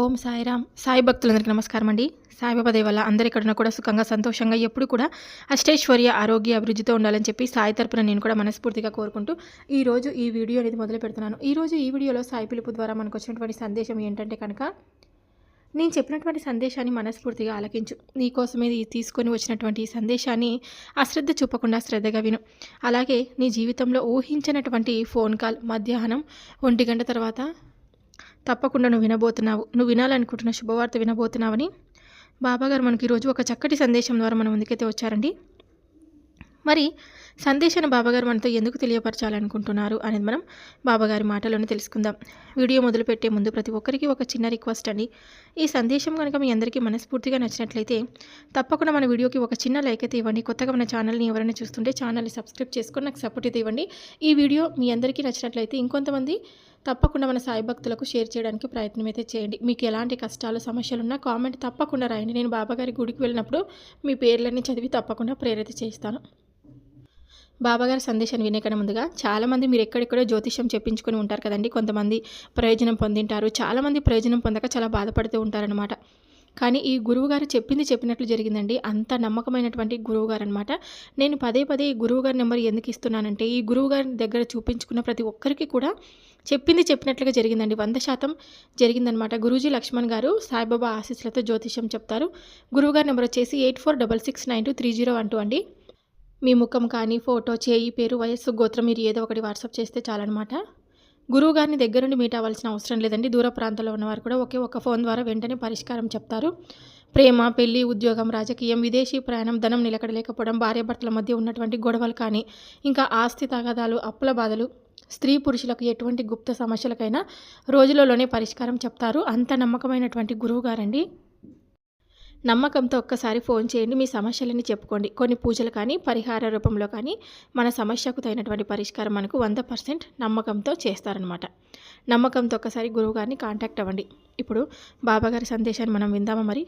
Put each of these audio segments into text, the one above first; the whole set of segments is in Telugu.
ఓం సాయిరామ్. సాయి భక్తులందరికీ నమస్కారం అండి. సాయిబాబా దేవాల వల్ల అందరి కూడా సుఖంగా సంతోషంగా ఎప్పుడు కూడా అష్టైశ్వర్య ఆరోగ్య అభివృద్ధితో ఉండాలని చెప్పి సాయి తరపున నేను కూడా మనస్ఫూర్తిగా కోరుకుంటూ ఈరోజు ఈ వీడియో అనేది మొదలు పెడుతున్నాను. ఈ రోజు ఈ వీడియోలో సాయి పిలుపు ద్వారా మనకు వచ్చినటువంటి సందేశం ఏంటంటే కనుక నేను చెప్పినటువంటి సందేశాన్ని మనస్ఫూర్తిగా ఆలకించు. నీకోసమే ఇది తీసుకొని వచ్చినటువంటి ఈ సందేశాన్ని అశ్రద్ధ చూపకుండా శ్రద్ధగా విను. అలాగే నీ జీవితంలో ఊహించినటువంటి ఫోన్ కాల్ మధ్యాహ్నం ఒంటి గంట తర్వాత తప్పకుండా నువ్వు వినబోతున్నావు. నువ్వు వినాలనుకుంటున్న శుభవార్త వినబోతున్నావని బాబాగారు మనకి ఈరోజు ఒక చక్కటి సందేశం ద్వారా మనం ముందుకైతే వచ్చారండి. మరి సందేశాన్ని బాబాగారు మనతో ఎందుకు తెలియపరచాలనుకుంటున్నారు అనేది మనం బాబాగారి మాటలోనే తెలుసుకుందాం. వీడియో మొదలుపెట్టే ముందు ప్రతి ఒక్కరికి ఒక చిన్న రిక్వెస్ట్ అండి. ఈ సందేశం కనుక మీ అందరికీ మనస్ఫూర్తిగా నచ్చినట్లయితే తప్పకుండా మన వీడియోకి ఒక చిన్న లైక్ అయితే ఇవ్వండి. కొత్తగా మన ఛానల్ని ఎవరైనా చూస్తుంటే ఛానల్ని సబ్స్క్రైబ్ చేసుకొని నాకు సపోర్ట్ అయితే ఇవ్వండి. ఈ వీడియో మీ అందరికీ నచ్చినట్లయితే ఇంకొంతమంది తప్పకుండా మన సాయి భక్తులకు షేర్ చేయడానికి ప్రయత్నం అయితే చేయండి. మీకు ఎలాంటి కష్టాలు సమస్యలు ఉన్నా కామెంట్ తప్పకుండా రాయండి. నేను బాబాగారి గుడికి వెళ్ళినప్పుడు మీ పేర్లన్నీ చదివి తప్పకుండా ప్రేరిత చేస్తాను. బాబాగారి సందేశాన్ని వినేకన్నా ముందుగా చాలామంది మీరు ఎక్కడెక్కడో జ్యోతిష్యం చెప్పించుకొని ఉంటారు కదండి. కొంతమంది ప్రయోజనం పొందింటారు. చాలామంది ప్రయోజనం పొందక చాలా బాధపడుతూ ఉంటారనమాట కానీ ఈ గురువుగారు చెప్పింది చెప్పినట్లు జరిగిందండి. అంత నమ్మకమైనటువంటి గురువుగారు అనమాట నేను పదే పదే ఈ గురువుగారి నెంబర్ ఎందుకు ఇస్తున్నానంటే ఈ గురువుగారి దగ్గర చూపించుకున్న ప్రతి ఒక్కరికి కూడా చెప్పింది చెప్పినట్లుగా జరిగిందండి. వంద శాతం జరిగిందనమాట గురూజీ లక్ష్మణ్ గారు సాయిబాబా ఆశీస్సులతో జ్యోతిష్యం చెప్తారు. గురువుగారి నెంబర్ వచ్చేసి eight four double six nine two three zero one two అండి. మీ ముఖం కానీ ఫోటో చేయి పేరు వయస్సు గోత్రం మీరు ఏదో ఒకటి వాట్సాప్ చేస్తే చాలన్నమాట. గురువు గారిని దగ్గరుండి మీట్ అవ్వాల్సిన అవసరం లేదండి. దూర ప్రాంతంలో ఉన్నవారు కూడా ఒకే ఒక ఫోన్ ద్వారా వెంటనే పరిష్కారం చెప్తారు. ప్రేమ పెళ్ళి ఉద్యోగం రాజకీయం విదేశీ ప్రయాణం ధనం నిలకడలేకపోవడం భార్యాభర్తల మధ్య ఉన్నటువంటి గొడవలు కానీ ఇంకా ఆస్తి తగాదాలు అప్పుల బాధలు స్త్రీ పురుషులకు ఎటువంటి గుప్త సమస్యలకైనా రోజులలోనే పరిష్కారం చెప్తారు. అంత నమ్మకమైనటువంటి గురువు గారండి నమ్మకంతో ఒక్కసారి ఫోన్ చేయండి మీ సమస్యలని చెప్పుకోండి. కొన్ని పూజలు కానీ పరిహార రూపంలో కానీ మన సమస్యకు తగినటువంటి పరిష్కారం మనకు వంద పర్సెంట్ నమ్మకంతో చేస్తారనమాట నమ్మకంతో ఒక్కసారి గురువు గారిని కాంటాక్ట్ అవ్వండి. ఇప్పుడు బాబాగారి సందేశాన్ని మనం విందామా మరి?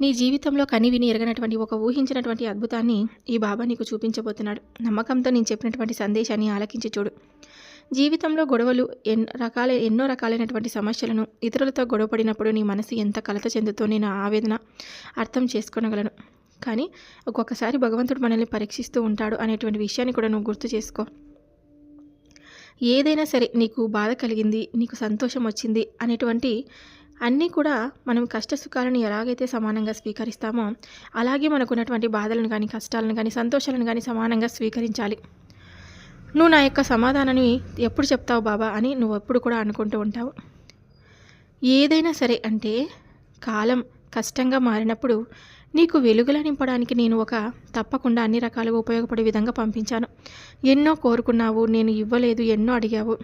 నీ జీవితంలో కని విని ఎరగనటువంటి ఒక ఊహించినటువంటి అద్భుతాన్ని ఈ బాబా నీకు చూపించబోతున్నాడు. నమ్మకంతో నేను చెప్పినటువంటి సందేశాన్ని ఆలకించి చూడు. జీవితంలో గొడవలు ఎన్ రకాల ఎన్నో రకాలైనటువంటి సమస్యలను ఇతరులతో గొడవపడినప్పుడు నీ మనసు ఎంత కలత చెందుతో నేను ఆవేదన అర్థం చేసుకోనగలను. కానీ ఒక్కొక్కసారి భగవంతుడు మనల్ని పరీక్షిస్తూ ఉంటాడు అనేటువంటి విషయాన్ని కూడా నువ్వు గుర్తు చేసుకో. ఏదైనా సరే నీకు బాధ కలిగింది నీకు సంతోషం వచ్చింది అనేటువంటి అన్నీ కూడా మనం కష్ట సుఖాలను ఎలాగైతే సమానంగా స్వీకరిస్తామో అలాగే మనకున్నటువంటి బాధలను కానీ కష్టాలను కానీ సంతోషాలను కానీ సమానంగా స్వీకరించాలి. నువ్వు నా యొక్క సమాధానాన్ని ఎప్పుడు చెప్తావు బాబా అని నువ్వు ఎప్పుడు కూడా అనుకుంటూ ఉంటావు. ఏదైనా సరే అంటే కాలం కష్టంగా మారినప్పుడు నీకు వెలుగుల నింపడానికి నేను ఒక తప్పకుండా అన్ని రకాలుగా ఉపయోగపడే విధంగా పంపించాను. ఎన్నో కోరుకున్నావు నేను ఇవ్వలేదు ఎన్నో అడిగావు.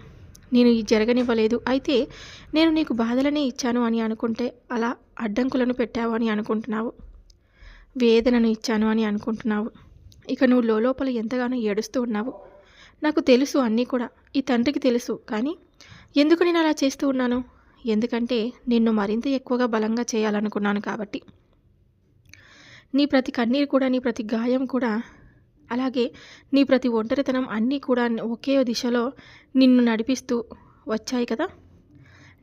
నేను ఈ జరగనివ్వలేదు. అయితే నేను నీకు బాధలనే ఇచ్చాను అని అనుకుంటే అలా అడ్డంకులను పెట్టావు అని అనుకుంటున్నావు. వేదనను ఇచ్చాను అని అనుకుంటున్నావు. ఇక నువ్వు లోపల ఎంతగానో ఏడుస్తూ ఉన్నావు. నాకు తెలుసు అన్నీ కూడా. ఈ తండ్రికి తెలుసు. కానీ ఎందుకు నేను అలా చేస్తూ ఉన్నాను? ఎందుకంటే నిన్ను మరింత ఎక్కువగా బలంగా చేయాలనుకున్నాను కాబట్టి. నీ ప్రతి కన్నీరు కూడా నీ ప్రతి గాయం కూడా అలాగే నీ ప్రతి ఒంటరితనం అన్నీ కూడా ఒకే దిశలో నిన్ను నడిపిస్తూ వచ్చాయి కదా?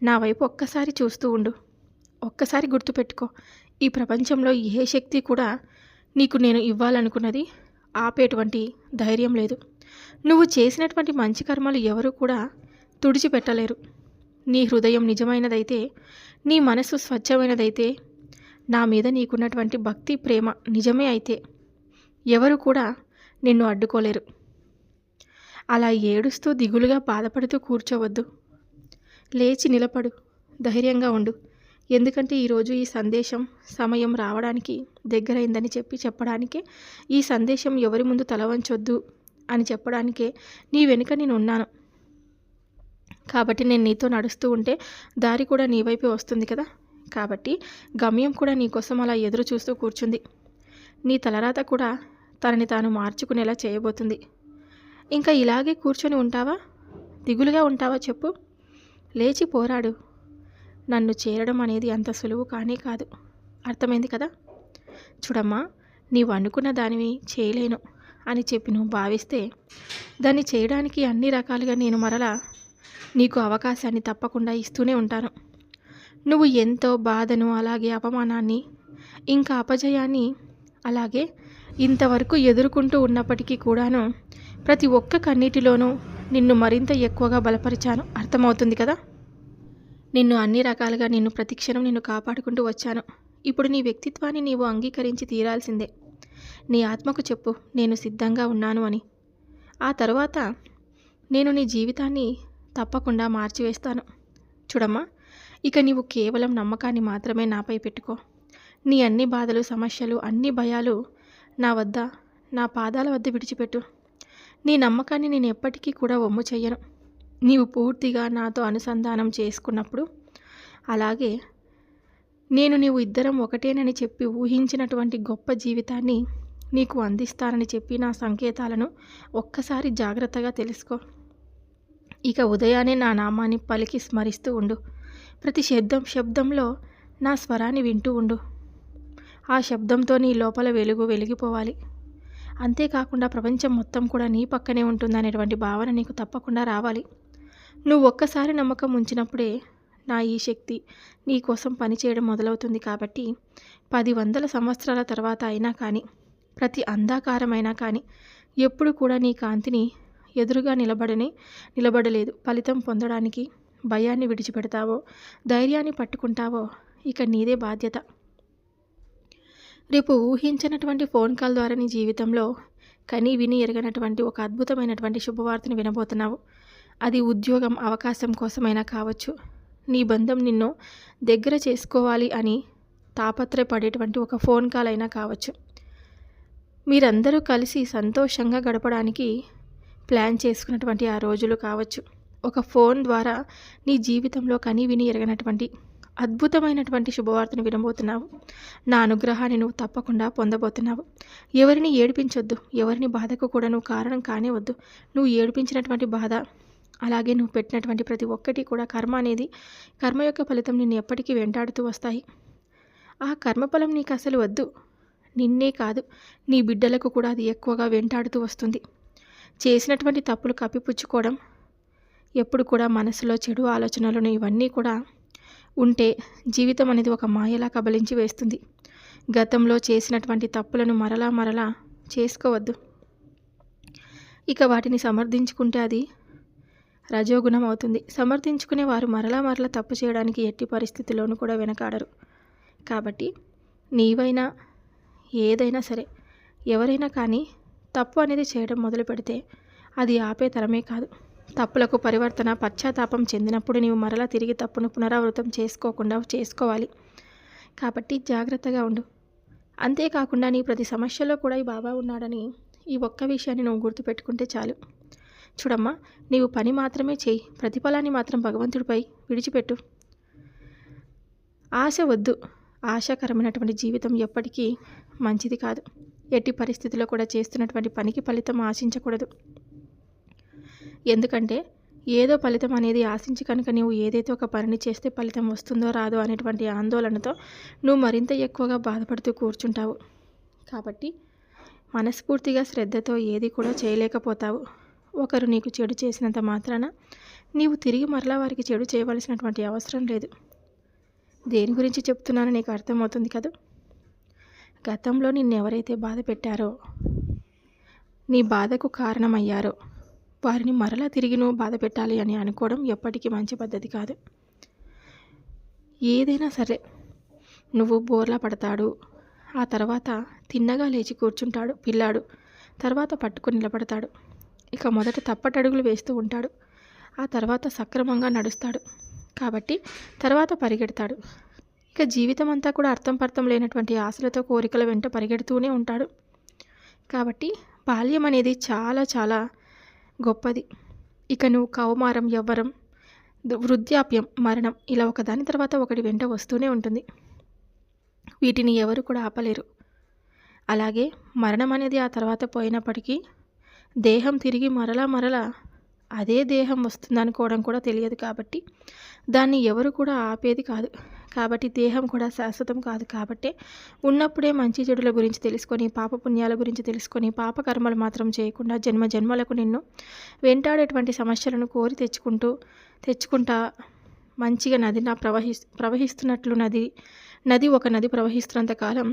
నా వైపు ఒక్కసారి చూస్తూ ఉండు. ఒక్కసారి గుర్తుపెట్టుకో ఈ ప్రపంచంలో ఏ శక్తి కూడా నీకు నేను ఇవ్వాలనుకున్నది ఆపేటువంటి ధైర్యం లేదు. నువ్వు చేసినటువంటి మంచి కర్మలు ఎవరు కూడా తుడిచిపెట్టలేరు. నీ హృదయం నిజమైనదైతే నీ మనసు స్వచ్ఛమైనదైతే నా మీద నీకున్నటువంటి భక్తి ప్రేమ నిజమే అయితే ఎవరు కూడా నిన్ను అడ్డుకోలేరు. అలా ఏడుస్తూ దిగులుగా బాధపడుతూ కూర్చోవద్దు. లేచి నిలబడు ధైర్యంగా ఉండు. ఎందుకంటే ఈరోజు ఈ సందేశం సమయం రావడానికి దగ్గరైందని చెప్పి చెప్పడానికి ఈ సందేశం ఎవరి ముందు తలవంచొద్దు. అని చెప్పడానికే నీ వెనుక నేను ఉన్నాను కాబట్టి నేను నీతో నడుస్తూ ఉంటే దారి కూడా నీ వైపే వస్తుంది కదా? కాబట్టి గమ్యం కూడా నీకోసం అలా ఎదురు చూస్తూ కూర్చుంది. నీ తలరాత కూడా తనని తాను మార్చుకునేలా చేయబోతుంది. ఇంకా ఇలాగే కూర్చొని ఉంటావా? దిగులుగా ఉంటావా చెప్పు. లేచి పోరాడు. నన్ను చేరడం అనేది అంత సులువు కానే కాదు. అర్థమైంది కదా? చూడమ్మా నీవు అనుకున్న దానివి చేయలేను. అని చెప్పి నువ్వు భావిస్తే దాన్ని చేయడానికి అన్ని రకాలుగా నేను మరలా నీకు అవకాశాన్ని తప్పకుండా ఇస్తూనే ఉంటాను. నువ్వు ఎంతో బాధను అలాగే అపమానాన్ని ఇంకా అపజయాన్ని అలాగే ఇంతవరకు ఎదుర్కొంటూ ఉన్నప్పటికీ కూడాను ప్రతి ఒక్క కన్నీటిలోనూ నిన్ను మరింత ఎక్కువగా బలపరిచాను. అర్థమవుతుంది కదా? నిన్ను అన్ని రకాలుగా నిన్ను ప్రతిక్షణం నిన్ను కాపాడుకుంటూ వచ్చాను. ఇప్పుడు నీ వ్యక్తిత్వాన్ని నీవు అంగీకరించి తీరాల్సిందే. నీ ఆత్మకు చెప్పు నేను సిద్ధంగా ఉన్నాను అని. ఆ తరువాత నేను నీ జీవితాన్ని తప్పకుండా మార్చివేస్తాను. చూడమ్మా ఇక నీవు కేవలం నమ్మకాన్ని మాత్రమే నాపై పెట్టుకో. నీ అన్ని బాధలు సమస్యలు అన్ని భయాలు నా వద్ద నా పాదాల వద్ద విడిచిపెట్టు. నీ నమ్మకాన్ని నేను ఎప్పటికీ కూడా ఒమ్ము చెయ్యను. నీవు పూర్తిగా నాతో అనుసంధానం చేసుకున్నప్పుడు అలాగే నేను నీవు ఇద్దరం ఒకటేనని చెప్పి ఊహించినటువంటి గొప్ప జీవితాన్ని నీకు అందిస్తానని చెప్పి నా సంకేతాలను ఒక్కసారి జాగ్రత్తగా తెలుసుకో. ఇక ఉదయాన్నే నా నామాన్ని పలికి స్మరిస్తూ ఉండు. ప్రతి శబ్దం శబ్దంలో నా స్వరాన్ని వింటూ ఉండు. ఆ శబ్దంతో నీ లోపల వెలుగు వెలిగిపోవాలి. అంతేకాకుండా ప్రపంచం మొత్తం కూడా నీ పక్కనే ఉంటుందనేటువంటి భావన నీకు తప్పకుండా రావాలి. నువ్వు ఒక్కసారి నమ్మకం ఉంచినప్పుడే నా ఈ శక్తి నీ కోసం పనిచేయడం మొదలవుతుంది కాబట్టి పది వందల సంవత్సరాల తర్వాత అయినా కానీ ప్రతి అంధాకారమైనా కానీ ఎప్పుడు కూడా నీ కాంతిని ఎదురుగా నిలబడని నిలబడలేదు. ఫలితం పొందడానికి భయాన్ని విడిచిపెడతావో ధైర్యాన్ని పట్టుకుంటావో ఇక నీదే బాధ్యత. రేపు ఊహించినటువంటి ఫోన్ కాల్ ద్వారా నీ జీవితంలో కని విని ఎరగనటువంటి ఒక అద్భుతమైనటువంటి శుభవార్తను వినబోతున్నావు. అది ఉద్యోగం అవకాశం కోసమైనా కావచ్చు. నీ బంధం నిన్ను దగ్గర చేసుకోవాలి అని తాపత్రయపడేటువంటి ఒక ఫోన్ కాల్ అయినా కావచ్చు. మీరందరూ కలిసి సంతోషంగా గడపడానికి ప్లాన్ చేసుకున్నటువంటి ఆ రోజులు కావచ్చు. ఒక ఫోన్ ద్వారా నీ జీవితంలో కని విని ఎరగనటువంటి అద్భుతమైనటువంటి శుభవార్తను వినబోతున్నావు. నా అనుగ్రహాన్ని నువ్వు తప్పకుండా పొందబోతున్నావు. ఎవరిని ఏడిపించొద్దు. ఎవరిని బాధకు కూడా నువ్వు కారణం కానే వద్దు నువ్వు ఏడిపించినటువంటి బాధ అలాగే నువ్వు పెట్టినటువంటి ప్రతి ఒక్కటి కూడా కర్మ అనేది కర్మ యొక్క ఫలితం నిన్ను ఎప్పటికీ వెంటాడుతూ వస్తాయి. ఆ కర్మఫలం నీకు అసలు వద్దు. నిన్నే కాదు నీ బిడ్డలకు కూడా అది ఎక్కువగా వెంటాడుతూ వస్తుంది. చేసినటువంటి తప్పులు కప్పిపుచ్చుకోవడం ఎప్పుడు కూడా మనసులో చెడు ఆలోచనలను ఇవన్నీ కూడా ఉంటే జీవితం అనేది ఒక మాయలా కబలించి వేస్తుంది. గతంలో చేసినటువంటి తప్పులను మరలా మరలా చేసుకోవద్దు. ఇక వాటిని సమర్థించుకుంటే అది రజోగుణం అవుతుంది. సమర్థించుకునే వారు మరలా మరలా తప్పు చేయడానికి ఎట్టి పరిస్థితుల్లోనూ కూడా వెనకాడరు. కాబట్టి నీవైనా ఏదైనా సరే. ఎవరైనా కానీ తప్పు అనేది చేయడం మొదలు పెడితే అది ఆపే తరమే కాదు. తప్పులకు పరివర్తన పశ్చాత్తాపం చెందినప్పుడు నీవు మరలా తిరిగి తప్పును పునరావృతం చేసుకోకుండా చేసుకోవాలి. కాబట్టి జాగ్రత్తగా ఉండు. అంతేకాకుండా నీ ప్రతి సమస్యలో కూడా ఈ బాబా ఉన్నాడని ఈ ఒక్క విషయాన్ని నువ్వు గుర్తుపెట్టుకుంటే చాలు. చూడమ్మా నీవు పని మాత్రమే చేయి. ప్రతిఫలాన్ని మాత్రం భగవంతుడిపై విడిచిపెట్టు. ఆశ వద్దు. ఆశాకరమైనటువంటి జీవితం ఎప్పటికీ మంచిది కాదు. ఎట్టి పరిస్థితుల్లో కూడా చేస్తున్నటువంటి పనికి ఫలితం ఆశించకూడదు. ఎందుకంటే ఏదో ఫలితం అనేది ఆశించి కనుక నువ్వు ఏదైతే ఒక పనిని చేస్తే ఫలితం వస్తుందో రాదో అనేటువంటి ఆందోళనతో నువ్వు మరింత ఎక్కువగా బాధపడుతూ కూర్చుంటావు. కాబట్టి మనస్ఫూర్తిగా శ్రద్ధతో ఏది కూడా చేయలేకపోతావు. ఒకరు నీకు చెడు చేసినంత మాత్రాన నీవు తిరిగి మరలా వారికి చెడు చేయవలసినటువంటి అవసరం లేదు. దేని గురించి చెప్తున్నానో నీకు అర్థమవుతుంది కదా? గతంలో నిన్నెవరైతే బాధ పెట్టారో నీ బాధకు కారణమయ్యారో వారిని మరలా తిరిగి నువ్వు బాధ పెట్టాలి అని అనుకోవడం ఎప్పటికీ మంచి పద్ధతి కాదు. ఏదైనా సరే నువ్వు బోర్లా పడతాడు. ఆ తర్వాత తిన్నగా లేచి కూర్చుంటాడు పిల్లాడు. తర్వాత పట్టుకుని నిలబడతాడు. ఇక మొదట తప్పటడుగులు వేస్తూ ఉంటాడు. ఆ తర్వాత సక్రమంగా నడుస్తాడు. కాబట్టి తర్వాత పరిగెడతాడు. ఇక జీవితం అంతా కూడా అర్థం పర్థం లేనటువంటి ఆశలతో కోరికల వెంట పరిగెడుతూనే ఉంటాడు. కాబట్టి బాల్యం అనేది చాలా చాలా గొప్పది. ఇక నువ్వు కౌమారం యవ్వరం వృద్ధాప్యం మరణం ఇలా ఒకదాని తర్వాత ఒకటి వెంట వస్తూనే ఉంటుంది. వీటిని ఎవరు కూడా ఆపలేరు. అలాగే మరణం అనేది ఆ తర్వాత పోయినప్పటికీ దేహం తిరిగి మరలా మరలా అదే దేహం వస్తుంది అనుకోవడం కూడా తెలియదు కాబట్టి దాన్ని ఎవరు కూడా ఆపేది కాదు. కాబట్టి దేహం కూడా శాశ్వతం కాదు కాబట్టే ఉన్నప్పుడే మంచి చెడుల గురించి తెలుసుకొని పాప పుణ్యాల గురించి తెలుసుకొని పాప కర్మలు మాత్రం చేయకుండా జన్మ జన్మలకు నిన్ను వెంటాడేటువంటి సమస్యలను కోరి తెచ్చుకుంటూ తెచ్చుకుంటా మంచిగా నదిన నా ప్రవహి ప్రవహిస్తున్నట్లు నది నది ఒక నది ప్రవహిస్తున్నంత కాలం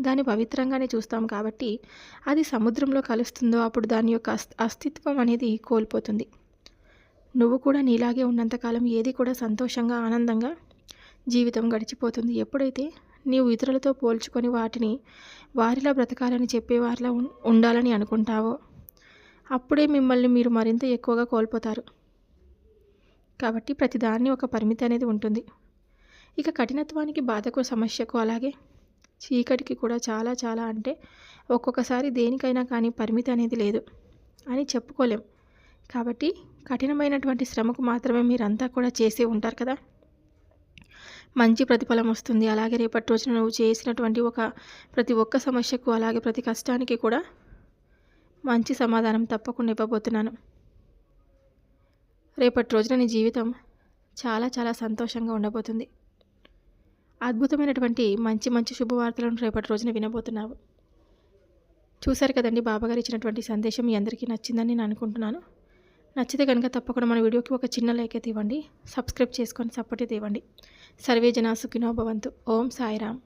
దాన్ని పవిత్రంగానే చూస్తాం కాబట్టి అది సముద్రంలో కలుస్తుందో అప్పుడు దాని యొక్క అస్తిత్వం అనేది కోల్పోతుంది. నువ్వు కూడా నీలాగే ఉన్నంతకాలం ఏది కూడా సంతోషంగా ఆనందంగా జీవితం గడిచిపోతుంది. ఎప్పుడైతే నీవు ఇతరులతో పోల్చుకొని వాటిని వారిలా బ్రతకాలని చెప్పేవారిలా ఉం- ఉండాలని అనుకుంటావో అప్పుడే మిమ్మల్ని మీరు మరింత ఎక్కువగా కోల్పోతారు. కాబట్టి ప్రతిదాన్ని ఒక పరిమితి అనేది ఉంటుంది. ఇక కఠినత్వానికి బాధకు సమస్యకు అలాగే చీకటికి కూడా చాలా చాలా అంటే ఒక్కొక్కసారి దేనికైనా కానీ పరిమితి అనేది లేదు అని చెప్పుకోలేం. కాబట్టి కఠినమైనటువంటి శ్రమకు మాత్రమే మీరంతా కూడా చేసే ఉంటారు కదా. మంచి ప్రతిఫలం వస్తుంది. అలాగే రేపటి రోజున నువ్వు చేసినటువంటి ఒక ప్రతి ఒక్క సమస్యకు అలాగే ప్రతి కష్టానికి కూడా మంచి సమాధానం తప్పకుండా ఇవ్వబోతున్నాను. రేపటి రోజున నీ జీవితం చాలా చాలా సంతోషంగా ఉండబోతుంది. అద్భుతమైనటువంటి మంచి మంచి శుభవార్తలను రేపటి రోజున వినబోతున్నావు. చూశారు కదండి బాబాగారు ఇచ్చినటువంటి సందేశం మీ అందరికీ నచ్చిందని నేను అనుకుంటున్నాను. నచ్చితే కనుక తప్పకుండా మన వీడియోకి ఒక చిన్న లైక్ అయితే ఇవ్వండి. సబ్స్క్రైబ్ చేసుకొని సపోర్ట్ అయితే ఇవ్వండి. సర్వే జనా సుఖినో భవంతు. ఓం సాయిరామ్.